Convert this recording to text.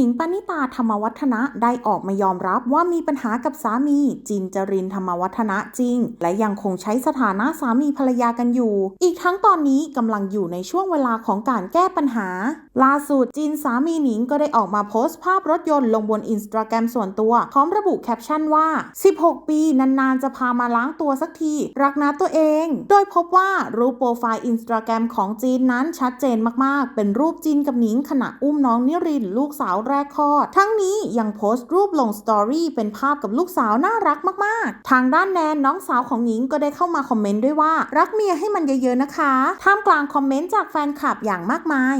หนิงปณิตาธรรมวัฒนะได้ออกมายอมรับว่ามีปัญหากับสามี จินจรินธรรมวัฒนะจริง และยังคงใช้สถานะสามีภรรยากันอยู่ อีกทั้งตอนนี้กำลังอยู่ในช่วงเวลาของการแก้ปัญหา ล่าสุดจินสามีหนิงก็ได้ออกมาโพสต์ภาพรถยนต์ลงบนอินสตาแกรมส่วนตัว พร้อมระบุแคปชั่นว่า 16 ปีนานๆจะพามาล้างตัวสักที รักนะตัวเอง โดยพบว่ารูปโปรไฟล์อินสตาแกรมของจีนนั้นชัดเจนมากๆ เป็นรูปจินกับหนิงขณะอุ้มน้องนิรินลูกสาวแรกคลอด ทั้งนี้ยังโพสต์รูปลงสตอรี่เป็นภาพกับลูกสาวน่ารักมาก ๆ ทางด้านแนนน้องสาวของหนิงก็ได้เข้ามาคอมเมนต์ด้วยว่า รักเมียให้มันเยอะ ๆ นะคะ ท่ามกลางคอมเมนต์จากแฟนคลับอย่างมากมาย